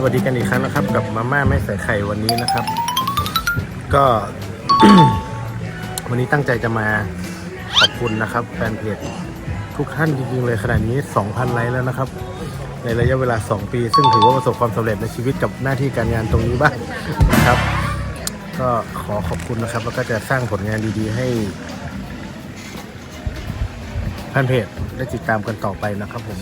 สวัสดีกันอีกครั้งนะครับ กับมาม่าไม่ใส่ไข่วันนี้นะครับ ก็ วันนี้ตั้งใจจะมาขอบคุณนะครับ แฟนเพจทุกท่านจริงๆเลยขนาดนี้ 2,000 ไลค์แล้วนะครับ ในระยะเวลา 2 ปี ซึ่งถือว่าประสบความสำเร็จในชีวิตกับหน้าที่การงานตรงนี้บ้างนะครับ ก็ขอขอบคุณนะครับ แล้วก็จะสร้างผลงานดีๆ ให้แฟนเพจได้ติดตามกันต่อไปนะครับผม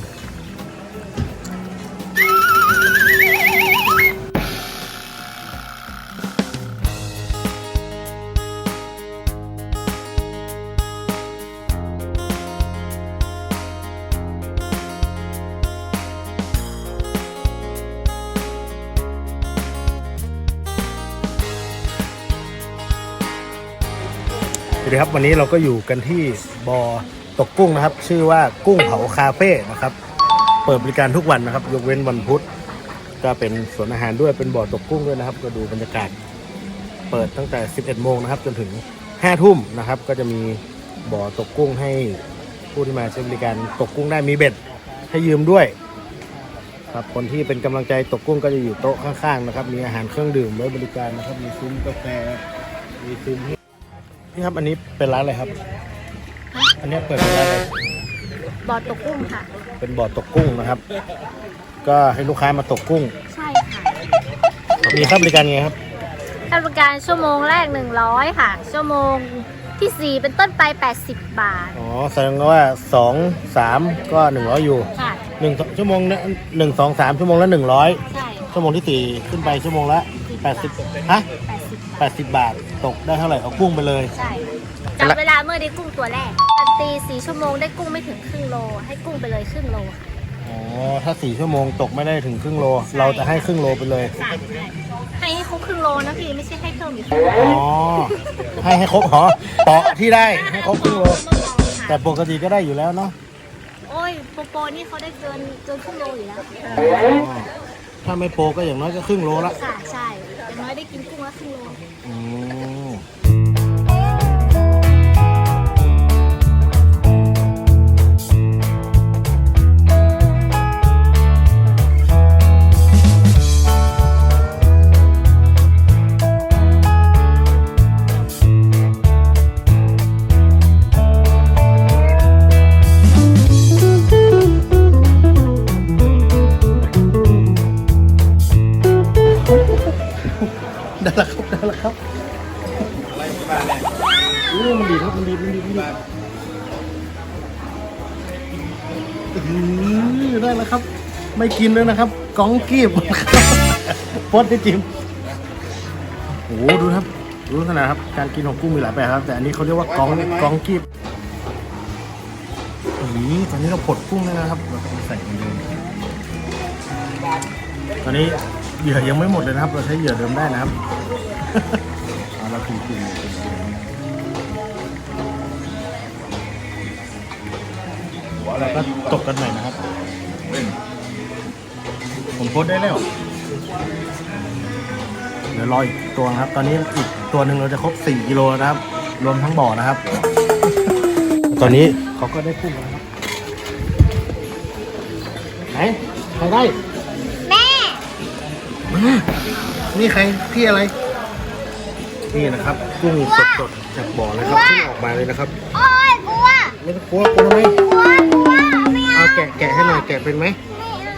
สวัสดีครับวันนี้เราก็อยู่กันที่บอ่อตกกุ้งนะครับ ชื่อว่ากุ้งเผาคาเฟ่นะครับ เปิดบริการทุกวันนะครับ ยกเว้นวันพุธก็เป็นสวนอาหารด้วยเป็นบ่อตกกุ้งด้วยนะครับ ก็ดูบรรยากาศ เปิดตั้งแต่ 11 โมงนะครับ จนถึง 5 ทุ่มนะครับ ก็จะมีบ่อตกกุ้งให้ผู้ที่มาใช้บริการตกกุ้งได้มีเบ็ดให้ยืมด้วย ครับคนที่เป็นกำลังใจตกกุ้งก็จะอยู่โต๊ะข้างๆนะครับ มีอาหารเครื่องดื่มไว้บริการนะครับ มีซุ้มกาแฟมีซุ้มให้ นี่ครับอันนี้เป็นร้านอะไรครับ อันนี้เปิดเป็นร้านอะไรบอดตกกุ้งค่ะ เป็นบ่อตกกุ้งนะครับ ก็ให้ลูกค้ามาตกกุ้ง ใช่ค่ะมีค่าบริการไงครับค่าบริการชั่วโมงแรก 100 ค่ะ ชั่วโมงทีสี่ 4 เป็นต้นไป 80 บาท อ๋อแสดงว่าสองสามก็หนึ่งร้อยอยู่ค่ะ หนึ่งชั่วโมงละหนึ่งสองสามชั่วโมงละหนึ่งร้อยใช่ชั่วโมงที่สี่ขึ้นไปชั่วโมงละแปดสิบฮะ80แปดสิบบาท ตกได้เท่าไหร่เอากุ้งไปเลย ใช่จับเวลาเมื่อได้กุ้งตัวแรกการตี4ชั่วโมงได้กุ้งไม่ถึงครึ่งโล ให้กุ้งไปเลยครึ่งโลค่ะอ๋อ ถ้าสี่ชั่วโมงตกไม่ได้ถึงครึ่งโล เราจะให้ครึ่งโลไปเลย ใช่ให้ให้ครบครึ่งโลนะพี่ไม่ใช่ให้เพิ่มอีกครึ่งโลอ๋อ ให้ให้ครบหอเปาะที่ได้ให้ครบครึ่งโล แต่ปกติก็ได้อยู่แล้วเนาะ โอ้ยโปโปนี่เขาได้เกินเกินครึ่งโลอยู่แล้วถ้าไม่โปรก็อย่างน้อยก็ครึ่งโลละ ค่ะใช่ อย่างน้อยได้กินกุ้งละครึ่งโล อืม ได้แล้วครับได้แล้วครับโอ้มันดีครับมันดีมันดีมันดีอือได้แล้วครับ ไม่กินเลยนะครับกองกีบพดได้จิมโอ้โหดูครับดูขนาดครับ การกินของกุ้งมีหลายแบบครับ แต่อันนี้เขาเรียกว่ากองกองกีบนี่ตอนนี้เราผดกุ้งแล้วนะครับเราต้องใส่เหมือนเดิมตอนนี้เหยื่อยังไม่หมดเลยนะครับ เราใช้เหยื่อเดิมได้นะครับ เอาละคุณคุณแล้วก็ตกกันใหม่นะครับ ผมโพสต์ได้แล้ว เดี๋ยวรออีกตัวนะครับ ตอนนี้อีกตัวหนึ่งเราจะครบ 4 กิโลนะครับ รวมทั้งบ่อนะครับ ตอนนี้เขาก็ได้กุ้งแล้วนะครับ ไหน ใครได้ แม่มานี่ใคร พี่อะไร นี่นะครับกุ้งสดๆจากบ่อเลยครับเพิ่งออกมาเลยนะครับโอ้ยกลัวไม่ต้องกลัวกลัวทำไมกลัวกลัวไม่เอาเอาแกะแกะให้หน่อยแกะเป็นไหมไม่เอา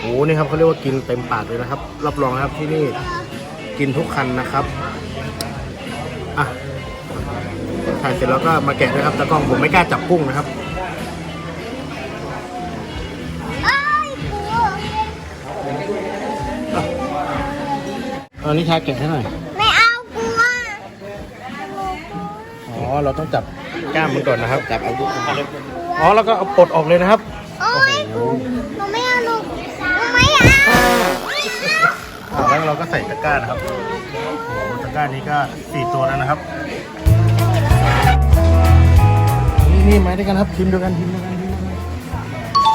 โอ้นี่ครับเขาเรียกว่ากินเต็มปากเลยนะครับ รับรองนะครับที่นี่กินทุกคันนะครับอะถ่ายเสร็จแล้วก็มาแกะด้วยครับตากล้องผมไม่กล้าจับกุ้งนะครับเอ้ยกลัว เอานิชาแกะให้หน่อย ไม่เอากลัว อ๋อ เราต้องจับกล้ามมันก่อนนะครับ จับเอาลูกอ๋อแล้วก็เอาปลดออกเลยนะครับ โอ้ยโอ้โหหนูไม่เอาลูกหนูไม่เอาไม่เอาอ่าแล้วเราก็ใส่ตะกร้านะครับโอ้โหตะกร้านี้ก็สี่ตัวแล้วนะครับ นี่นี่มาด้วยกันครับทีมเดียวกันทีมเดียวกันทีมเดียวกัน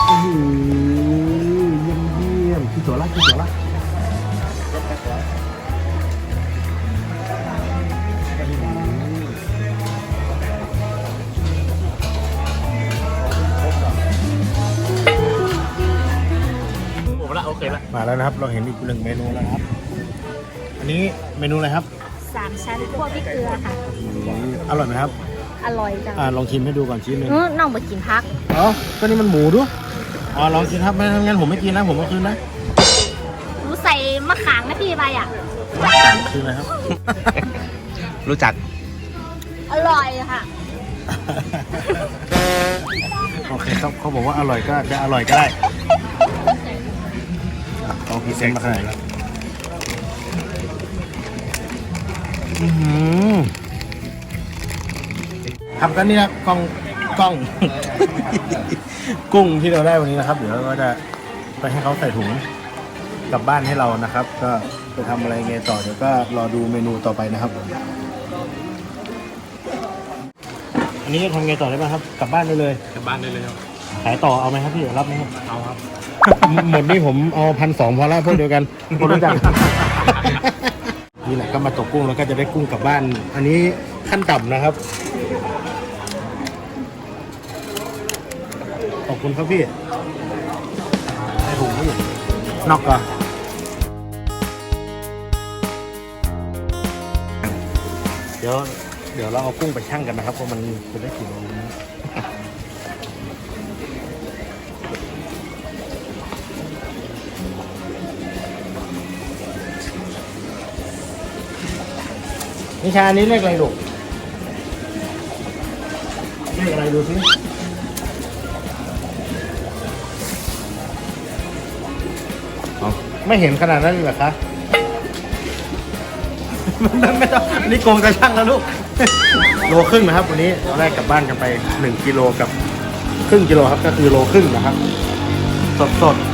โอ้โหเยี่ยมเยี่ยมพี่ตัวละพี่ตัวละ ละโอเคละมาแล้วนะครับ เราเห็นอีกหนึ่งเมนูแล้วนะครับ อันนี้เมนูอะไรครับสามชั้นคั่วพริกเกลือค่ะอร่อยไหมครับ อร่อยจังอ่าลองชิมให้ดูก่อนชิ้นหนึ่งเออน้องไปกินพัก เอ๋อก็นี่มันหมูด้วยอ๋อลองกินครับไม่งั้นผมไม่กินนะผมเอาคืนนะรู้ใส่มะขามนะพี่ใบอะ คืออะไรครับ รู้จัก อร่อยค่ะ โอเคครับเขาบอกว่าอร่อยก็จะอร่อยก็ได้อะ เอาพรีเซนต์มาขนาดนี้อื้อหือครับก็นี่นะกล้องกล้อง กุ้งที่เราได้วันนี้นะครับ เดี๋ยวเราก็จะไปให้เขาใส่ถุงกลับบ้านให้เรานะครับ ก็ไปทำอะไรไงต่อเดี๋ยวก็รอดูเมนูต่อไปนะครับอันนี้ทำไงต่อได้บ้างครับ กลับบ้านได้เลย กลับบ้านได้เลยครับ ขายต่อเอาไหมครับพี่รับไหมครับเอาครับ หมดนี่ผมเอาพันสองพอละพวกเดียวกันคนรู้จักนี่แหละก็มาตกกุ้งแล้วก็จะได้กุ้งกลับบ้าน อันนี้ขั้นต่ำนะครับ ขอบคุณครับพี่ไอ้ถุงนี่นอกก่อนเดี๋ยวเดี๋ยวเราเอากุ้งไปชั่งกันนะครับว่ามันจะได้กี่โล นี้นิชาอันนี้เลขอะไรลูกเลขอะไรดูสิเอาไม่เห็นขนาดนั้นเลยเหรอคะไม่ไม่ต้องนี่โกงกระช่างแล้วลูก โลครึ่งนะครับ วันนี้เราได้กลับบ้านกันไปหนึ่งกิโลกับครึ่งกิโลครับ ก็คือโลครึ่งนะครับ สดสดๆ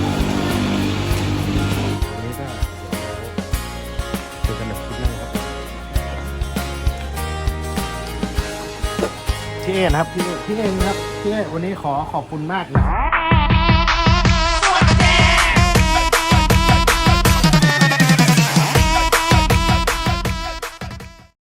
พี่เอนะครับพี่เอพี่เอนะครับพี่เอวันนี้ขอขอบคุณมากนะ